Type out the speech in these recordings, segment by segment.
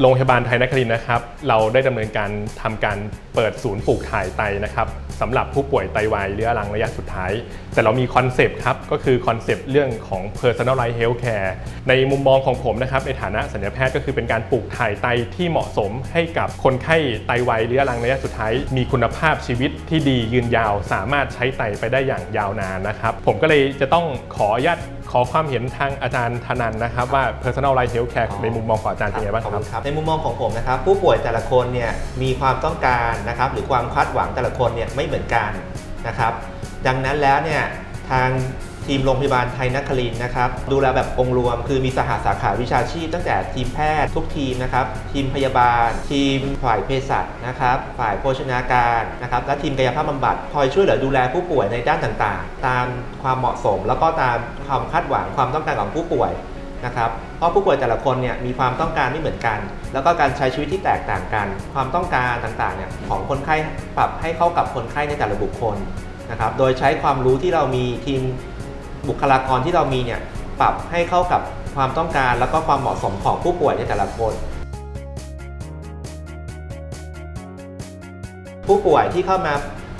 โรงพยาบาลไทยนครินนะครับ เราได้ดำเนินการทำการเปิดศูนย์ปลูกถ่ายไตนะครับสำหรับผู้ป่วยไตวายเรื้อรังระยะสุดท้าย แต่เรามีคอนเซปต์ครับ ก็คือคอนเซปต์เรื่องของ personalized health care ในมุมมองของผมนะครับ ในฐานะสัญญาแพทย์ก็คือเป็นการปลูกถ่ายไตที่เหมาะสมให้กับคนไข้ไตวายเรื้อรังระยะสุดท้าย มีคุณภาพชีวิตที่ดียืนยาว สามารถใช้ไตไปได้อย่างยาวนานนะครับ ผมก็เลยจะต้องขออนุญาต ขอความเห็นทางอาจารย์ธนันนะครับว่า personalized health care ในมุมมองของอาจารย์เป็นไงบ้างขอบครัคุบณครับ ในมุมมองของผมนะครับผู้ป่วยแต่ละคนเนี่ยมีความต้องการนะครับหรือความคาดหวังแต่ละคนเนี่ยไม่เหมือนกันนะครับดังนั้นแล้วเนี่ยทาง ทีมโรงพยาบาลไทยนครินนะครับดูแลแบบองค์รวม คือมีสหสาขาวิชาชีพ ตั้งแต่ทีมแพทย์ทุกทีมนะครับทีมพยาบาล ทีมฝ่ายเภสัชนะครับฝ่ายโภชนาการนะครับและทีมกายภาพบำบัดคอยช่วยเหลือดูแลผู้ป่วยในด้านต่างๆ ตามความเหมาะสม แล้วก็ตามความคาดหวังความต้องการของผู้ป่วยนะครับเพราะผู้ป่วยแต่ละคนเนี่ยมีความต้องการไม่เหมือนกัน แล้วก็การใช้ชีวิตที่แตกต่างกัน ความต้องการต่างๆเนี่ยของคนไข้ปรับให้เข้ากับคนไข้ในแต่ละบุคคลนะครับโดยใช้ความรู้ที่เรามีทีม บุคลากรที่เรามีเนี่ยปรับให้เข้ากับความต้องการแล้วก็ความเหมาะสมของผู้ป่วยในแต่ละคน ผู้ป่วยที่เข้ามา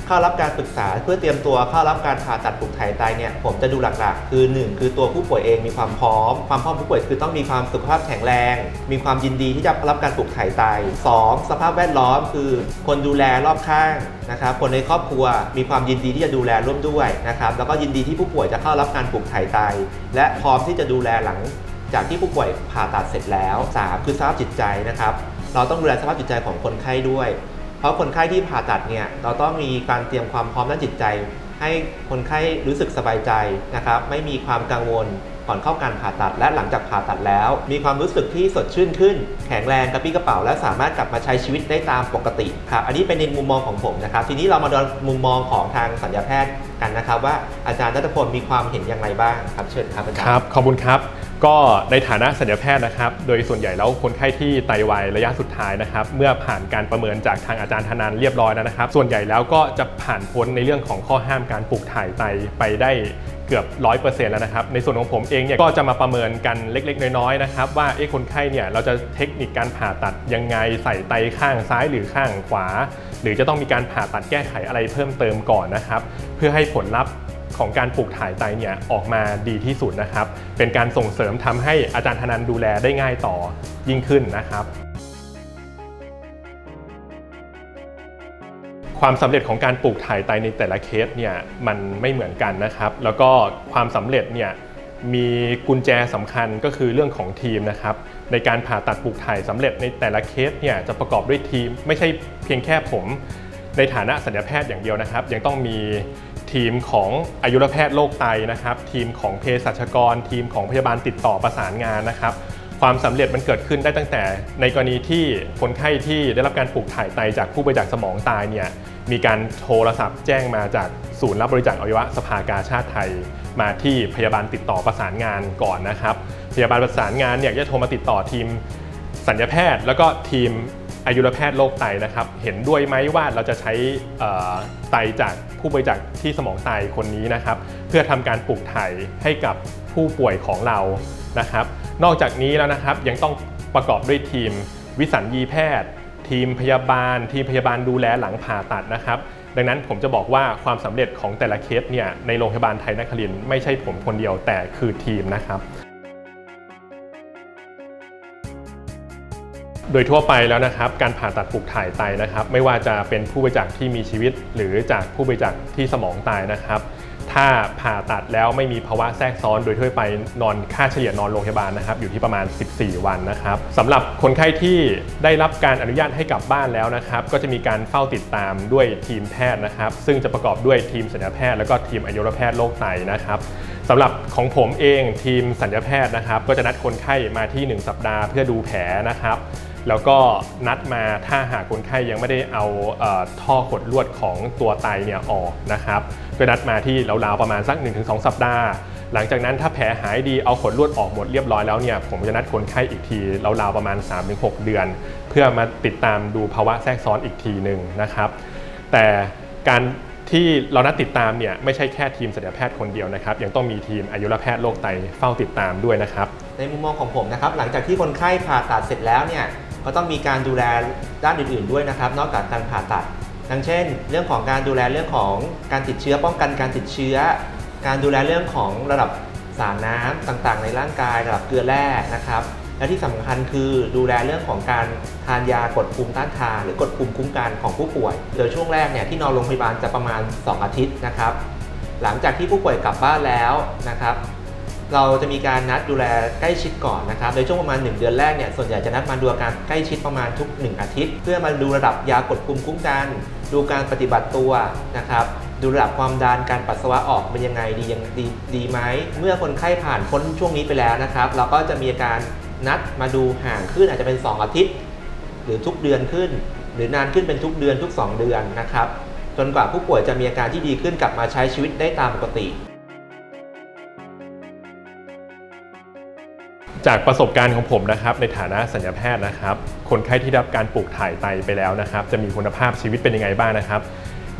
เข้ารับการปรึกษาเพื่อเตรียมตัวเข้ารับการผ่าตัดปลูกถ่ายไตเนี่ยผมจะดูหลักๆ คือ 1 คือตัวผู้ป่วยเองมีความพร้อม ความพร้อมผู้ป่วยคือต้องมีความสุขภาพแข็งแรง มีความยินดีที่จะรับการปลูกถ่ายไต 2. สภาพแวดล้อมคือ คนดูแลรอบข้างนะครับคนในครอบครัวมีความยินดีที่จะดูแลร่วมด้วยนะครับแล้วก็ยินดีที่ผู้ป่วยจะเข้ารับการปลูกถ่ายไต และพร้อมที่จะดูแลหลังจากที่ผู้ป่วยผ่าตัดเสร็จแล้ว 3 คือสภาพจิตใจนะครับ เราต้องดูแลสภาพจิตใจของคนไข้ด้วย เพราะคนไข้ที่ผ่าตัดเนี่ยเราต้องมีการเตรียมความพร้อมด้านจิตใจ ให้คนไข้รู้สึกสบายใจนะครับ ไม่มีความกังวลก่อนเข้าการผ่าตัดและหลังจากผ่าตัดแล้ว มีความรู้สึกที่สดชื่นขึ้น แข็งแรงกระปรี้กระเป๋า และสามารถกลับมาใช้ชีวิตได้ตามปกติครับอันนี้เป็นในมุมมองของผมนะครับ ทีนี้เรามาดูมุมมองของทางสัญญาแพทย์กันนะครับ ว่าอาจารย์รัตพลมีความเห็นอย่างไรบ้างครับเชิญครับอาจารย์ครับขอบคุณครับ ก็ในฐานะสัญญาแพทย์นะครับ โดยส่วนใหญ่แล้วคนไข้ที่ไตวายระยะสุดท้ายนะครับ เมื่อผ่านการประเมินจากทางอาจารย์ธนันเรียบร้อยแล้วนะครับ ส่วนใหญ่แล้วก็จะผ่านพ้นในเรื่องของข้อห้ามการปลูกถ่ายไตไปได้เกือบ 100%แล้วนะครับ ในส่วนของผมเองเนี่ยก็จะมาประเมินกันเล็ก ๆ น้อยๆนะครับว่าเอ๊ะคนไข้เนี่ยเราจะเทคนิคการผ่าตัดยังไงใส่ไตข้างซ้ายหรือข้างขวา หรือจะต้องมีการผ่าตัดแก้ไขอะไรเพิ่มเติมก่อนนะครับ เพื่อให้ผลลัพธ์ ของการปลูกถ่ายไตเนี่ยออกมาดีที่สุดนะครับ เป็นการส่งเสริมทำให้อาจารย์ธนันดูแลได้ง่ายต่อยิ่งขึ้นนะครับ ความสำเร็จของการปลูกถ่ายไตในแต่ละเคสเนี่ยมันไม่เหมือนกันนะครับ แล้วก็ความสำเร็จเนี่ยมีกุญแจสำคัญก็คือเรื่องของทีมนะครับ ในการผ่าตัดปลูกถ่ายสำเร็จในแต่ละเคสเนี่ยจะประกอบด้วยทีม ไม่ใช่เพียงแค่ผมในฐานะสัญญาแพทย์อย่างเดียวนะครับ ยังต้องมี ทีมของอายุรแพทย์โรคไตนะครับ ทีมของเภสัชกร ทีมของพยาบาลติดต่อประสานงานนะครับ ความสำเร็จมันเกิดขึ้นได้ตั้งแต่ ในกรณีที่คนไข้ที่ได้รับการปลูกถ่ายไตจากผู้บริจาคสมองตายเนี่ยมีการโทรศัพท์แจ้งมาจากศูนย์รับบริจาคอวัยวะสภากาชาติไทย มาที่พยาบาลติดต่อประสานงานก่อนนะครับ พยาบาลประสานงานเนี่ยจะโทรมาติดต่อทีมสัญญาแพทย์ แล้วก็ทีมอายุรแพทย์โรคไตนะครับ เห็นด้วยไหมว่าเราจะใช้ไตจาก ผู้บริจาคที่สมองไตคนนี้นะครับ เพื่อทำการปลูกถ่ายให้กับผู้ป่วยของเรานะครับ นอกจากนี้แล้วนะครับยังต้องประกอบด้วยทีม วิสัญญีแพทย์ ทีมพยาบาล ทีมพยาบาลดูแลหลังผ่าตัดนะครับดังนั้นผมจะบอกว่าความสำเร็จของแต่ละเคสเนี่ยในโรงพยาบาลไทยนครินทร์ไม่ใช่ผมคนเดียวแต่คือทีมนะครับ โดยทั่วไปแล้วนะครับ การผ่าตัดปลูกถ่ายไตนะครับ ไม่ว่าจะเป็นผู้บริจาคที่มีชีวิต หรือจากผู้บริจาคที่สมองตายนะครับ ถ้าผ่าตัดแล้วไม่มีภาวะแทรกซ้อนโดยทั่วไปนอนค่าเฉลี่ยนอนโรงพยาบาลนะครับ อยู่ที่ประมาณ 14 วันนะครับสำหรับคนไข้ที่ได้รับการอนุญาตให้กลับบ้านแล้วนะครับ ก็จะมีการเฝ้าติดตามด้วยทีมแพทย์นะครับ ซึ่งจะประกอบด้วยทีมศัลยแพทย์ แล้วก็ทีมอายุรแพทย์โรคไตนะครับสำหรับของผมเองทีมศัลยแพทย์นะครับ ก็จะนัดคนไข้มาที่ 1 สัปดาห์เพื่อดูแผลนะครับ แล้วก็นัดมาถ้าหากคนไข้ยังไม่ได้เอาเออท่อขดลวดของตัวไตเนี่ยออกนะครับก็นัดมาที่ราวๆประมาณสัก 1-2 สัปดาห์ หลังจากนั้นถ้าแผลหายดีเอาขดลวดออกหมดเรียบร้อยแล้วเนี่ยผมจะนัดคนไข้อีกทีราวๆประมาณ 3-6 เดือน เพื่อมาติดตามดูภาวะแทรกซ้อนอีกทีหนึ่งนะครับ แต่การที่เรานัดติดตามเนี่ยไม่ใช่แค่ทีมศัลยแพทย์คนเดียวนะครับ ยังต้องมีทีมอายุรแพทย์โรคไตเฝ้าติดตามด้วยนะครับ ในมุมมองของผมนะครับ หลังจากที่คนไข้ผ่าตัดเสร็จแล้วเนี่ย ก็ต้องมีการดูแลด้านอื่นๆด้วยนะครับ นอกจากการผ่าตัดดังเช่น เรื่องของการดูแลเรื่องของการติดเชื้อป้องกันการติดเชื้อ การดูแลเรื่องของระดับสารน้ำต่างๆ ในร่างกายระดับเกลือแร่นะครับ และที่สำคัญคือดูแลเรื่องของการทานยากดภูมิต้านทานหรือกดภูมิคุ้มกันของผู้ป่วย โดยช่วงแรกเนี่ยที่นอนโรงพยาบาลจะประมาณ 2 อาทิตย์นะครับ หลังจากที่ผู้ป่วยกลับบ้านแล้วนะครับ เราจะมีการนัดดูแลใกล้ชิดก่อนนะครับ โดยช่วงประมาณ 1 เดือนแรกเนี่ย ส่วนใหญ่จะนัดมาดูอาการใกล้ชิดประมาณทุก 1 อาทิตย์ เพื่อมาดูระดับยากดภูมิคุ้มกัน ดูการปฏิบัติตัวนะครับ ดูระดับความดัน การปัสสาวะออกเป็นยังไง ดียังดีดีไหม เมื่อคนไข้ผ่านพ้นช่วงนี้ไปแล้วนะครับ เราก็จะมีอาการนัดมาดูห่างขึ้นอาจจะเป็น 2 อาทิตย์ หรือทุกเดือนขึ้น หรือนานขึ้นเป็นทุกเดือนทุก 2 เดือนนะครับ จนกว่าผู้ป่วยจะมีอาการที่ดีขึ้นกลับมาใช้ชีวิตได้ตามปกติ จากประสบการณ์ของผมนะครับ ในฐานะสัญญาแพทย์นะครับ คนไข้ที่รับการปลูกถ่ายไตไปแล้วนะครับ จะมีคุณภาพชีวิตเป็นยังไงบ้างนะครับ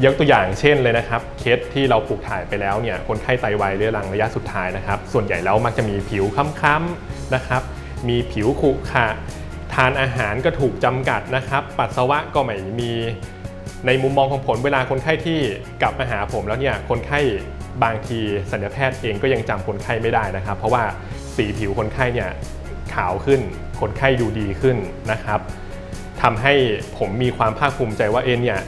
ยกตัวอย่างเช่นเลยนะครับ เคสที่เราปลูกถ่ายไปแล้วเนี่ยคนไข้ไตวายเรื้อรังระยะสุดท้ายนะครับ ส่วนใหญ่แล้วมักจะมีผิวค้ำๆนะครับ มีผิวขรุขระทานอาหารก็ถูกจำกัดนะครับ ปัสสาวะก็ไม่มีในมุมมองของผมเวลาคนไข้ที่กลับมาหาผมแล้วเนี่ยคนไข้บางทีสัญญาแพทย์เองก็ยังจำคนไข้ไม่ได้นะครับ เพราะว่า สีผิวคนไข้เนี่ยขาวขึ้น คนไข้ดูดีขึ้นนะครับทำให้ผมมีความภาคภูมิใจว่าเอ็นเนี่ย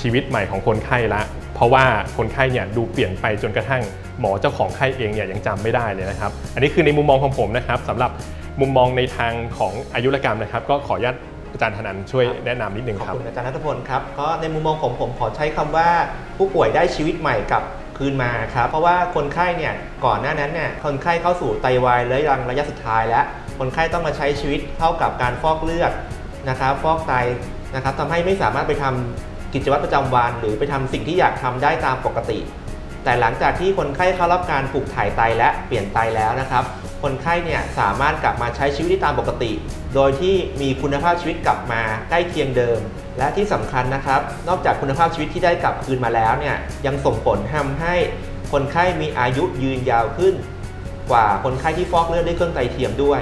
ชีวิตใหม่ของคนไข้ละ เพราะว่าคนไข้เนี่ยดูเปลี่ยนไปจนกระทั่งหมอเจ้าของไข้เองเนี่ยยังจำไม่ได้เลยนะครับ อันนี้คือในมุมมองของผมนะครับสำหรับมุมมองในทางของอายุรกรรมนะครับ ก็ขออนุญาตอาจารย์ธนันช่วยแนะนำนิดนึงครับคุณอาจารย์นัทพลครับก็ในมุมมองผมผมขอใช้คำว่าผู้ป่วยได้ชีวิตใหม่กับ คืนมาครับเพราะว่าคนไข้เนี่ยก่อนหน้านั้นเนี่ยคนไข้เข้าสู่ไตวายเรื้อรังระยะสุดท้ายแล้ว คนไข้ต้องมาใช้ชีวิตเท่ากับการฟอกเลือดนะครับฟอกไตนะครับทำให้ไม่สามารถไปทำกิจวัตรประจำวัน หรือไปทำสิ่งที่อยากทำได้ตามปกติ แต่หลังจากที่คนไข้เข้ารับการปลูกถ่ายไตและเปลี่ยนไตแล้วนะครับ คนไข้เนี่ยสามารถกลับมาใช้ชีวิตได้ตามปกติ โดยที่มีคุณภาพชีวิตกลับมาใกล้เคียงเดิม และที่สำคัญนะครับ นอกจากคุณภาพชีวิตที่ได้กลับคืนมาแล้วเนี่ยยังส่งผลทำให้คนไข้มีอายุยืนยาวขึ้น กว่าคนไข้ที่ฟอกเลือดด้วยเครื่องไตเทียมด้วย